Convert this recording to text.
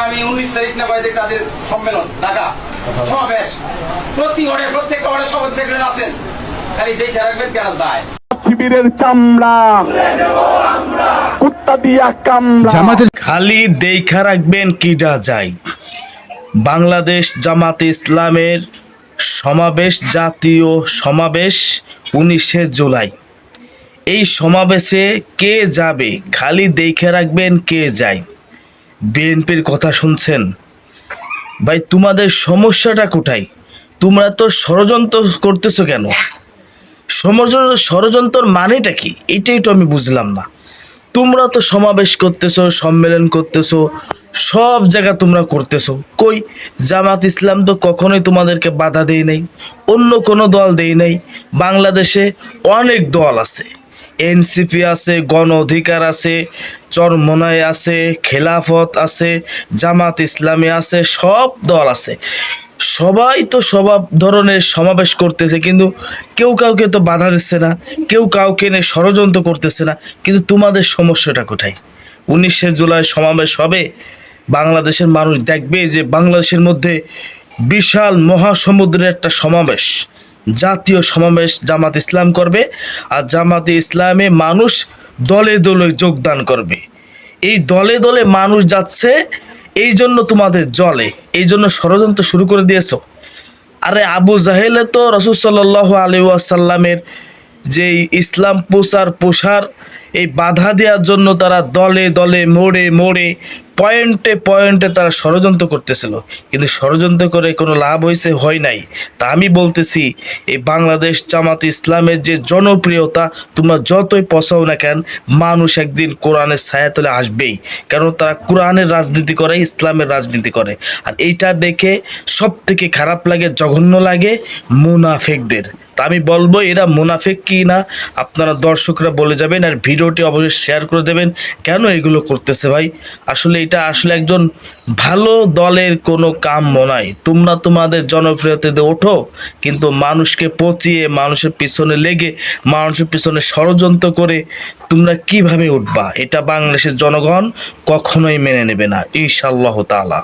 আগামী উনিশ তারিখ না বাইরে তাদের সম্মেলন ঢাকা। সমাবেশ। প্রতি ঘরে প্রত্যেকটা ঘরে সমাজ সেক্রেটারি আছেন। খালি দেখে রাখবেন কেন যায়। শিবিরের চামড়া। কুত্তা দিয়া কামড়া জামাতের খালি দেখা রাখবেন কিডা যায়। বাংলাদেশ জামাতে ইসলামের সমাবেশ জাতীয় সমাবেশ উনিশে জুলাই। এই সমাবেশে কে যাবে? খালি দেখে রাখবেন কে যায়। বিএনপির কথা শুনছেন? ভাই, তোমাদের সমস্যাটা কোথায়? তোমরা তো ষড়যন্ত্র করতেছো কেন? ষড়যন্ত্র মানেটা কি? এটাই তো আমি বুঝলাম না। তোমরা তো সমাবেশ করতেছো, সম্মেলন করতেছো, সব জায়গা তোমরা করতেছো। কই? জামাত ইসলাম তো কখনোই তোমাদেরকে বাধা দেয় নাই, অন্য কোনো দল দেয় নাই। বাংলাদেশে অনেক দল আছে। এনসিপি আছে, গণ অধিকার আছে চরমনায় আছে, খেলাফত আছে, জামাত ইসলামী আছে, সব দল আছে। সবাই তো সব ধরনের সমাবেশ করতেছে, কিন্তু কেউ কাউকে তো বাধা দিচ্ছে না, কেউ কাউকে নিয়ে ষড়যন্ত্র করতেছে না। কিন্তু তোমাদের সমস্যাটা কোথায়? উনিশে জুলাই সমাবেশ হবে, বাংলাদেশের মানুষ দেখবে যে বাংলাদেশের মধ্যে বিশাল মহাসমুদ্রের একটা সমাবেশ, জাতীয় সমাবেশ জামাত ইসলাম করবে। আর জামাতে ইসলামে মানুষ দলে দলে যোগদান করবে। এই দলে দলে মানুষ যাচ্ছে, এই জন্য তোমাদের জলে। এই জন্য ষড়যন্ত্র শুরু করে দিয়েছ। আরে আবু জাহেলে তো রসুল আলী আসাল্লামের যে ইসলাম প্রসার প্রসার এই বাধা দেওয়ার জন্য তারা দলে দলে মোড়ে মোড়ে পয়েন্টে পয়েন্টে তারা ষড়যন্ত্র করতেছিল। কিন্তু ষড়যন্ত্র করে কোনো লাভ হয়েছে হয় নাই। তা আমি বলতেছি, এই বাংলাদেশ জামাত ইসলামের যে জনপ্রিয়তা, তোমরা যতই পচাও না কেন, মানুষ একদিন কোরআনের ছায়াতলে আসবেই। কারণ তারা কোরআনের রাজনীতি করে, ইসলামের রাজনীতি করে। আর এইটা দেখে সব থেকে খারাপ লাগে, জঘন্য লাগে মুনাফেকদের। তা আমি বলব, এরা মুনাফেক কি না আপনারা দর্শকরা বলে যাবেন আর ভিডিওটি অবশ্যই শেয়ার করে দেবেন, কেন এগুলো করতেছে ভাই? আসলে এটা আসলে একজন ভালো দলের কোনো কাম নয়। তোমরা তোমাদের জনপ্রিয়তাতে ওঠো, কিন্তু মানুষকে পচিয়ে, মানুষের পিছনে লেগে, মানুষের পিছনে ষড়যন্ত্র করে তোমরা কীভাবে উঠবা? এটা বাংলাদেশের জনগণ কখনোই মেনে নেবে না, ইনশাআল্লাহ তাআলা।